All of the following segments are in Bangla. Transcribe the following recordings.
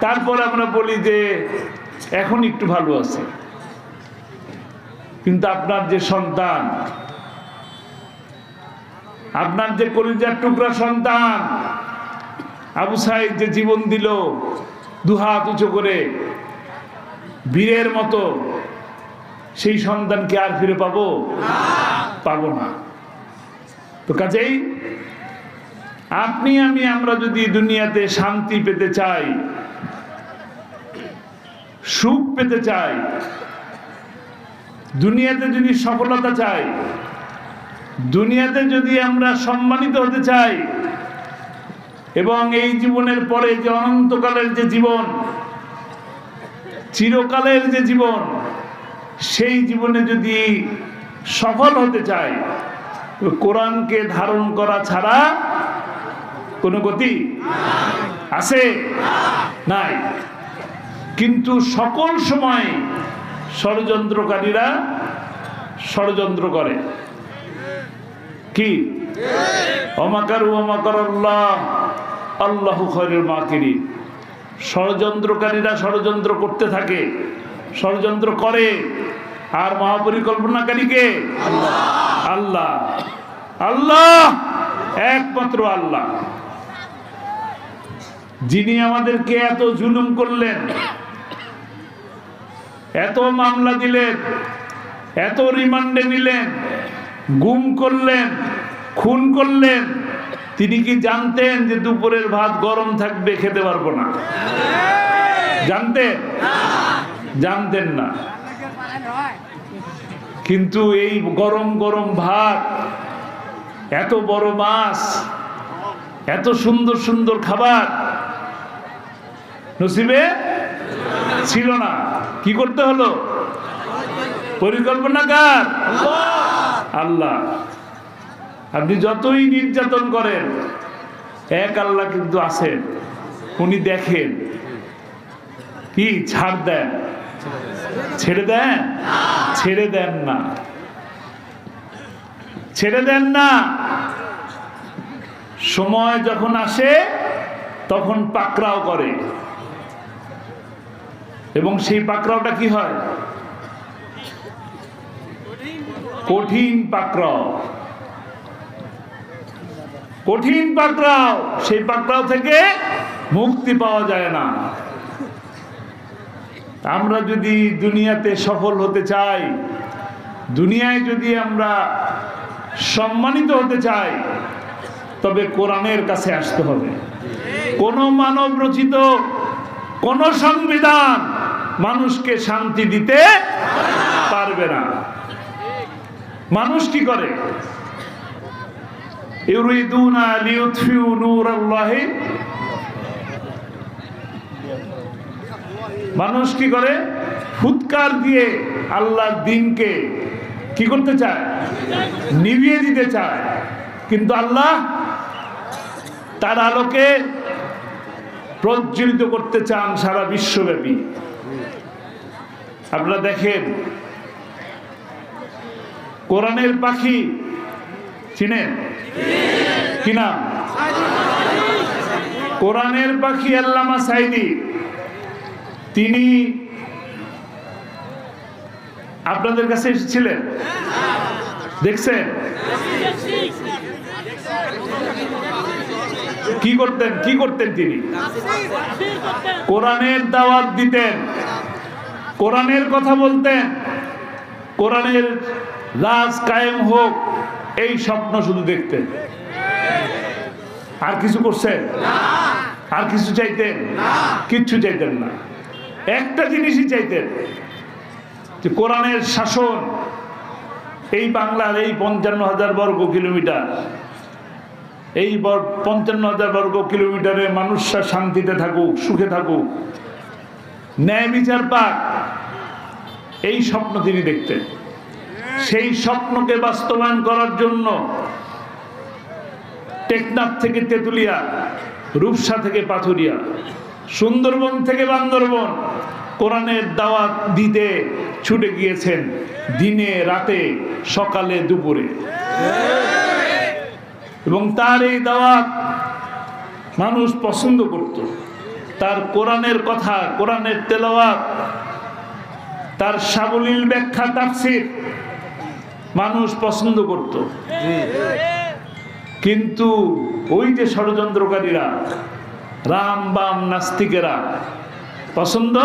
তারপরে আমরা বলি যে এখন একটু ভালো আছে। কিন্তু আপনার যে সন্তান, আপনার যে কলিজার টুকরা সন্তান, আবু সাইদ যে জীবন দিল দুহাত উঁচু করে, বীরের মতো, সেই সন্তানকে আর ফিরে পাবো? পাবো না। তো কাজেই, আপনি আমি আমরা যদি দুনিয়াতে শান্তি পেতে চাই সুখ পেতে চাই দুনিয়াতে যদি সফলতা চাই, দুনিয়াতে যদি আমরা সম্মানিত হতে চাই, এবং এই জীবনের পরে যে অনন্তকালের যে জীবন, চিরকালের যে জীবন, সেই জীবনে যদি সফল হতে চাই কোরআনকে ধারণ করা ছাড়া কোনো গতি আছে? নাই। কিন্তু সকল সময় ষড়যন্ত্রকারীরা ষড়যন্ত্র করে। কি? অমাকারু অমাকার আল্লাহ আল্লাহ খৈরের মাকিরি ষড়যন্ত্রকারীরা ষড়যন্ত্র করতে থাকে, ষড়যন্ত্র করে। আর মহাপরিকল্পনাকারীকে? আল্লাহ। আল্লাহ! একমাত্র আল্লাহ। যিনি আমাদেরকে এত জুলুম করলেন এত মামলা দিলেন, এত রিমান্ডে নিলেন, গুম করলেন, খুন করলেন, তিনি কি জানতেন যে দুপুরের ভাত গরম থাকবে, খেতে পারব না? জানতেন? জানতেন না। কিন্তু এই গরম গরম ভাত, এত বড় মাছ, এত সুন্দর সুন্দর খাবার, নসিবে? ছিল না। কি করতে হলো? পরিকল্পনা কার? আল্লাহ। আপনি যতই নির্যাতন করেন, এক আল্লাহ কিন্তু আছেন, উনি দেখেন। কি? ছাড় দেন। ছেড়ে দেন? ছেড়ে দেন না। ছেড়ে দেন না। সময় যখন আসে, তখন পাকড়াও করে। এবং সেই পাকড়াওটা কি হয়? কঠিন পাকড়াও। কঠিন পাকড়াও। সেই পাকড়াও থেকে মুক্তি পাওয়া যায় না। আমরা যদি দুনিয়াতে সফল হতে চাই, দুনিয়ায় যদি আমরা সম্মানিত হতে চাই, তবে কোরআনের কাছে আসতে হবে। কোন মানব রচিত কোন সংবিধান মানুষকে শান্তি দিতে পারবে না। মানুষ কি করে? মানুষ কি করে? ফুৎকার দিয়ে আল্লাহর দিনকে কি করতে চায়? নিভিয়ে দিতে চায়। কিন্তু আল্লাহ তার আলোকে প্রজ্বলিত করতে চান সারা বিশ্বব্যাপী। আপনারা দেখেন কোরআনের পাখি চিনেন? কি নাম? কোরআনের পাখি আল্লামা সাইদি। তিনি আপনাদের কাছে এসেছিলেন? দেখছেন? কি করতেন? কি করতেন তিনি? কোরআনের দাওয়াত দিতেন। কোরআনের কথা বলতেন, কোরআনের রাজ কায়েম হোক, এই স্বপ্ন শুধু দেখতেন। আর কিছু করছেন? আর কিছু চাইতেন? কিচ্ছু চাইতেন না। একটা জিনিসই চাইতেন, যে কোরআনের শাসন এই বাংলার এই পঞ্চান্ন হাজার বর্গ কিলোমিটার, এই পঞ্চান্ন হাজার বর্গ কিলোমিটারে মানুষরা শান্তিতে থাকুক, সুখে থাকুক, ন্যায় বিচার পাক। এই স্বপ্ন তিনি দেখতেন। সেই স্বপ্নকে বাস্তবায়ন করার জন্য টেকনাফ থেকে তেঁতুলিয়া, রূপসা থেকে পাথুরিয়া, সুন্দরবন থেকে বান্দরবন কোরআনের দাওয়াত দিতে ছুটে গিয়েছেন দিনে রাতে, সকালে দুপুরে। এবং তার এই দাওয়াত মানুষ পছন্দ করত। তার কোরআনের কথা, কোরআনের তেলাওয়াত তার সাবলীল ব্যাখ্যা তাফসির। মানুষ পছন্দ করত। কিন্তু ওই যে ষড়যন্ত্রকারীরা রাম বাম নাস্তিকেরা পছন্দ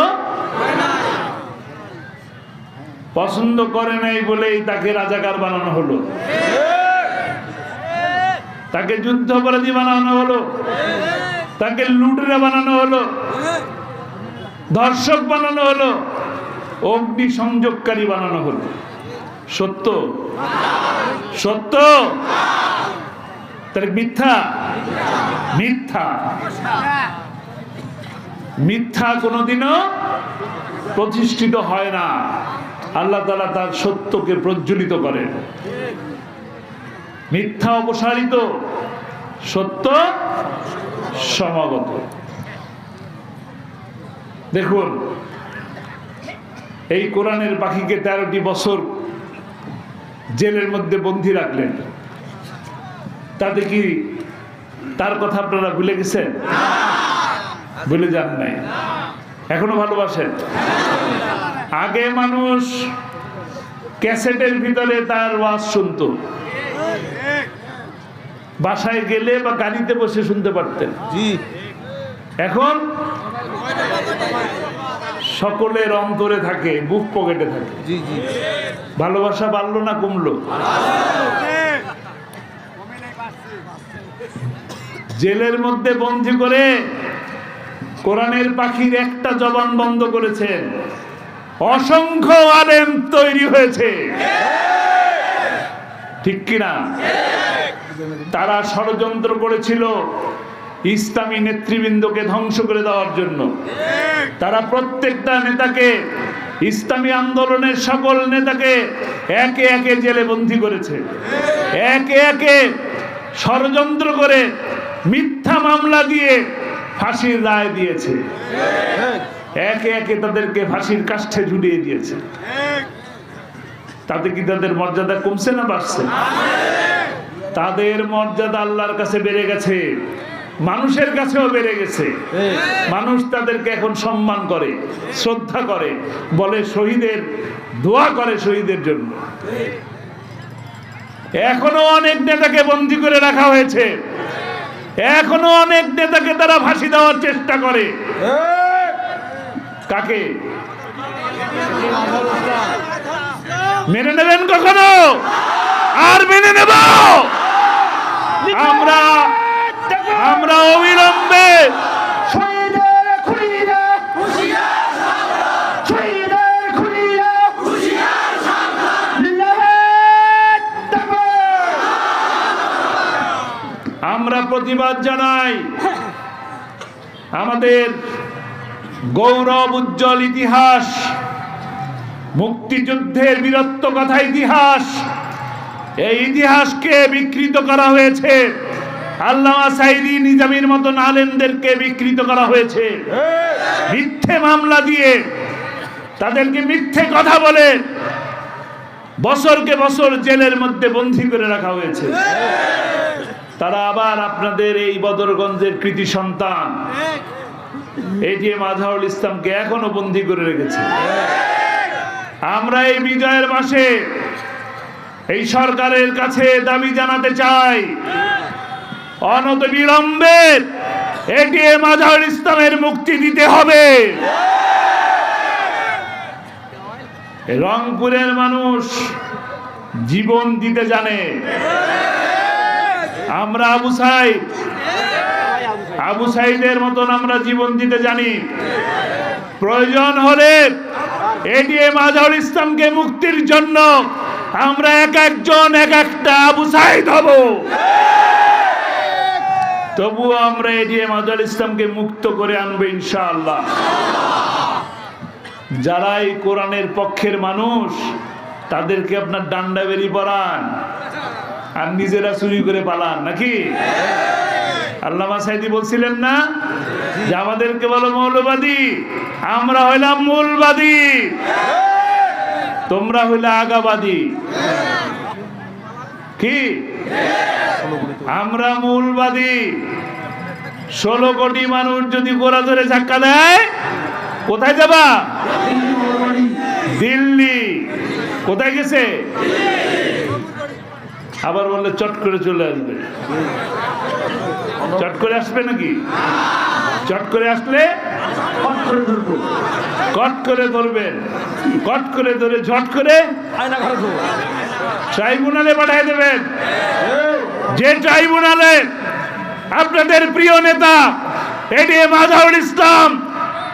পছন্দ করে নাই বলেই তাকে রাজাকার বানানো হলো। তাকে যুদ্ধাপরাধী বানানো হলো। তাকে লুটেরা বানানো হলো। ধর্ষক বানানো হলো। অগ্নি সংযোগকারী বানানো হলো। সত্য? সত্য? তাহলে মিথ্যা? মিথ্যা। মিথ্যা কোনোদিনও প্রতিষ্ঠিত হয় না। আল্লাহ তালা তার সত্যকে প্রজ্বলিত করেন। মিথ্যা অপসারিত, সত্য সমাগত। দেখুন এই কোরআনের পাখিকে তেরোটি বছর জেলের মধ্যে বন্দি রাখলেন। তাতে কি তার কথা আপনারা ভুলে গেছেন? ভুলে যান নাই। এখনও ভালোবাসেন? আগে মানুষ ক্যাসেটের ভিতরে তার ওয়াজ শুনতো। বাসায় গেলে বা গাড়িতে বসে শুনতে পারতেন। এখন সকলের অন্তরে থাকে বুক পকেটে থাকে। জি জি। ভালোবাসা বাড়লো না কমলো? জেলের মধ্যে বন্দি করে কোরআনের পাখির একটা জবান বন্ধ করেছেন। অসংখ্য আলেম তৈরি হয়েছে। ঠিক কিনা? তারা ষড়যন্ত্র করেছিল। ইসলামী নেতৃবৃন্দকে ধ্বংস করে দেওয়ার জন্য। তারা প্রত্যেকটা নেতাকে, ইসলামী আন্দোলনের সকল নেতাকে একে একে জেলে বন্দী করেছে। একে একে ষড়যন্ত্র করে মিথ্যা মামলা দিয়ে ফাঁসির রায় দিয়েছে। একে একে তাদেরকে ফাঁসির কাষ্ঠে ঝুলিয়ে দিয়েছে। তাতে কি তাদের মর্যাদা কমছে না বাড়ছে? তাদের মর্যাদা আল্লাহর কাছে বেড়ে গেছে। মানুষের কাছেও বেড়ে গেছে। মানুষ তাদেরকে এখন সম্মান করে শ্রদ্ধা করে বলে শহীদের দোয়া করে শহীদের জন্য। এখনও অনেক নেতাকে বন্দি করে রাখা হয়েছে। এখনও অনেক নেতাকে তারা ফাঁসি দেওয়ার চেষ্টা করে। কাকে? মেনে নেবেন কখনো? আর মেনে নেব! আমরা আমরা অবিলম্বে আমরা প্রতিবাদ জানাই আমাদের গৌরব উজ্জ্বল ইতিহাস মুক্তিযুদ্ধের বীরত্ব কথা ইতিহাস এই ইতিহাসকে বিকৃত করা হয়েছে। আল্লামা সাইদি নিজামীর মতন আলেমদেরকে বিকৃত করা হয়েছে। মিথ্যে মামলা দিয়ে তাদেরকে মিথ্যে কথা বলে বছরকে বছর জেলের মধ্যে বন্দী করে রাখা হয়েছে। তারা আবার আপনাদের এই বদরগঞ্জের কৃতি সন্তান। এটিএম আজহারুল ইসলামকে এখনও বন্দি করে রেখেছে। আমরা এই বিজয়ের মাসে এই সরকারের কাছে দাবি জানাতে চাই অনত বিলম্বে এটিএম আজহারুল ইসলামের মুক্তি দিতে হবে। রংপুরের মানুষ জীবন দিতে জানে। আমরা আবু সাইদ। আবু সাইদের মতন আমরা জীবন দিতে জানি। প্রয়োজন হলে এটিএম আজহারুল ইসলামকে মুক্তির জন্য আমরা এক একজন এক একটা আবু সাইদ হব। তবুও আমরা এটিএম আজহারুল ইসলামকে মুক্ত করে আনব ইনশাআল্লাহ। যারাই কোরআনের পক্ষের মানুষ, তাদেরকে আপনার ডান্ডা বেরি পড়ান আর নিজেরা চুরি করে পালান, নাকি? আল্লামা সাইদি বলছিলেন না? যে আমাদেরকে বলো মৌলবাদী, আমরা হইলাম মূলবাদী। তোমরা হইলে আগাবাদী। কি? আমরা মূলবাদী। ষোলো কোটি মানুষ যদি গোড়া ধরে ধাক্কা দেয়, কোথায় যাবা? দিল্লি। কোথায় গেছে? আবার বললে চট করে চলে আসবে। চট করে আসবে নাকি? চট করে আসলে? কট করে ধরবেন। কট করে ধরে ঝট করে? ট্রাইব্যুনালে পাঠিয়ে দেবেন। যে ট্রাইব্যুনালে আপনাদের প্রিয় নেতা এডিএম আজহারুল ইসলাম,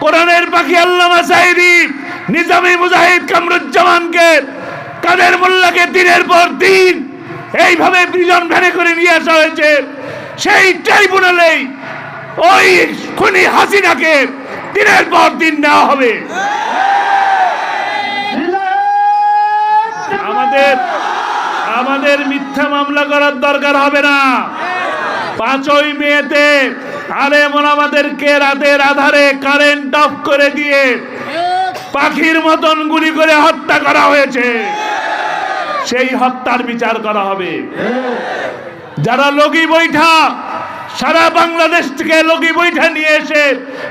কোরআনের পাখি আল্লামা সাইদি, নিজামী মুজাহিদ কামরুজ্জামানকে, কাদের মোল্লাকে দিনের পর দিন এইভাবে প্রিজন ভ্যানে করে নিয়ে আসা হয়েছে, সেই ট্রাইব্যুনালেই ওই খুনি হাসিনাকে দিনের পর দিন নেওয়া হবে। আমাদের আমাদের মিথ্যা মামলা করার দরকার হবে না। পাঁচই মেতে আলেমন আমাদেরকে রাতের আধারে কারেন্ট অফ করে দিয়ে পাখির মতন গুলি করে হত্যা করা হয়েছে। সেই হত্যার বিচার করা হবে। যারা লগি বৈঠা, সারা বাংলাদেশ থেকে লগি বৈঠা নিয়ে এসে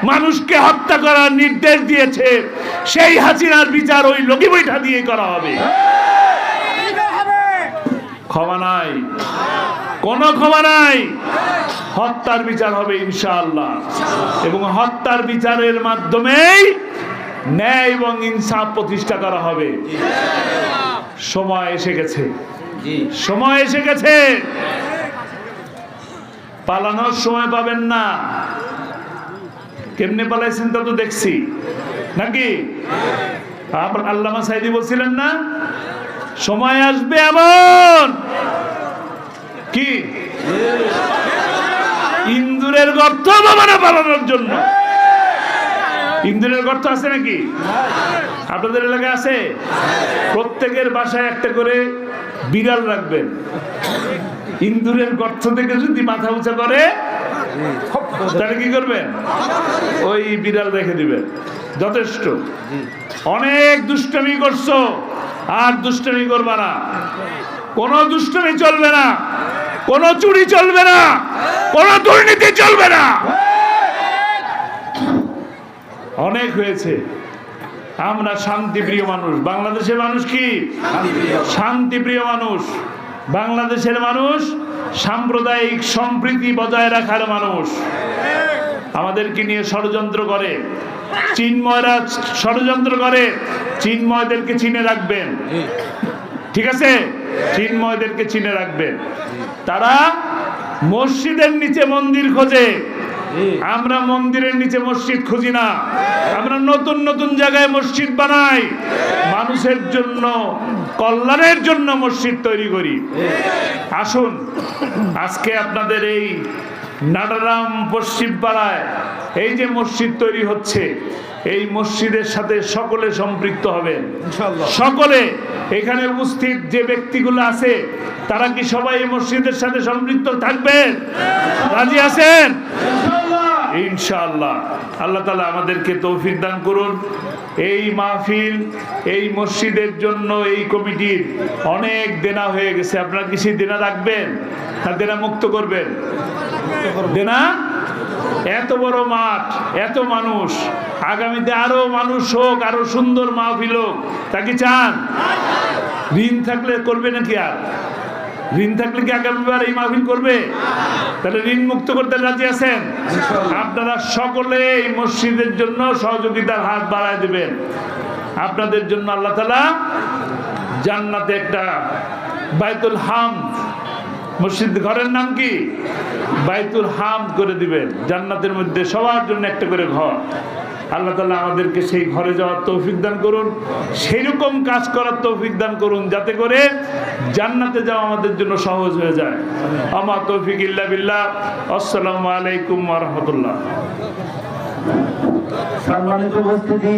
মানুষকে হত্যা করার নির্দেশ দিয়েছে, সেই হাসিনার বিচার ওই লগি বৈঠা দিয়ে করা হবে। ক্ষমা নাই। কোনো ক্ষমা নাই। হত্যার বিচার হবে ইনশাআল্লাহ। এবং হত্যার বিচারের মাধ্যমেই ন্যায় এবং ইনসাফ প্রতিষ্ঠা করা হবে। সময় এসে গেছে। সময় এসে গেছে। পালানোর সময় পাবেন না। কেমনে পালাইছেন তা তো দেখছি। নাকি? আল্লামা সাইদি বলছিলেন না? সময় আসবে এমন। কি? ইন্দুরের গর্ত বাবানা পালানোর জন্য। ইন্দুরের গর্ত আছে নাকি? আপনাদের এলাকায় আছে? প্রত্যেকের বাসায় একটা করে বিড়াল রাখবেন। ইন্দুরের গর্ত থেকে যদি মাথা উঁচা করে, তাহলে কি করবেন? ওই বিড়াল রেখে দিবেন। যথেষ্ট। অনেক দুষ্টমি করছ। আর দুষ্টমি করবে না। কোন দুষ্টমি চলবে না। কোন চুরি চলবে না। কোন দুর্নীতি চলবে না। অনেক হয়েছে। আমরা শান্তিপ্রিয় মানুষ। বাংলাদেশের মানুষ কি? শান্তিপ্রিয় মানুষ। বাংলাদেশের মানুষ সাম্প্রদায়িক সম্প্রীতি বজায় রাখার মানুষ। আমাদেরকে নিয়ে ষড়যন্ত্র করে। চিন্ময়রা ষড়যন্ত্র করে। চিন্ময়দেরকে চিনে রাখবেন। ঠিক আছে? চিন্ময়দেরকে চিনে রাখবেন। তারা মসজিদের নিচে মন্দির খোঁজে। আমরা মন্দিরের নিচে মসজিদ খুঁজি না। আমরা নতুন নতুন জায়গায় মসজিদ বানাই। মানুষের জন্য কল্যাণের জন্য মসজিদ তৈরি করি। আসুন আজকে আপনাদের এই নাডারাম পশ্চিম পাড়ায়। এই যে মসজিদ তৈরি হচ্ছে এই মসজিদের সাথে সকলে সম্পৃক্ত হবেন। সকলে এখানে উপস্থিত যে ব্যক্তিগুলো আছে তারা কি সবাই এই মসজিদের সাথে সম্পৃক্ত থাকবেন? রাজি আছেন? ইনশাআল্লাহ। আল্লাহ তালা আমাদেরকে তৌফিক দান করুন। এই মাহফিল এই মসজিদের জন্য এই কমিটির অনেক দেনা হয়ে গেছে। আপনারা কি সেই দেনা রাখবেন না দেনা মুক্ত করবেন? দেনা এত বড় মাঠ এত মানুষ। আগামীতে আরও মানুষ হোক আরও সুন্দর মাহফিল হোক। তা কি চান? ঋণ থাকলে করবে নাকি আর? ঋণ থাকলে কি আগামীবার এই মাহফিল করবে? তাহলে ঋণ মুক্ত করতে রাজি আছেন? আপনারা সকলে এই মসজিদের জন্য সহযোগিতার হাত বাড়ায় দেবেন। আপনাদের জন্য আল্লাহ তালা জান্নাতে একটা বাইতুল হাম মসজিদ ঘরের নাম কি? বাইতুল হাম করে দিবেন। জান্নাতের মধ্যে সবার জন্য একটা করে ঘর। আল্লাহ তালা আমাদেরকে সেই ঘরে যাওয়ার তৌফিক দান করুন সেই রকম কাজ করার তৌফিক দান করুন, যাতে করে জান্নাতে যাওয়া আমাদের জন্য সহজ হয়ে যায়। আমার তৌফিক ইল্লা বিল্লাহ। আসসালামু আলাইকুম রহমতুল্লাহ। সম্মানিত উপস্থিতি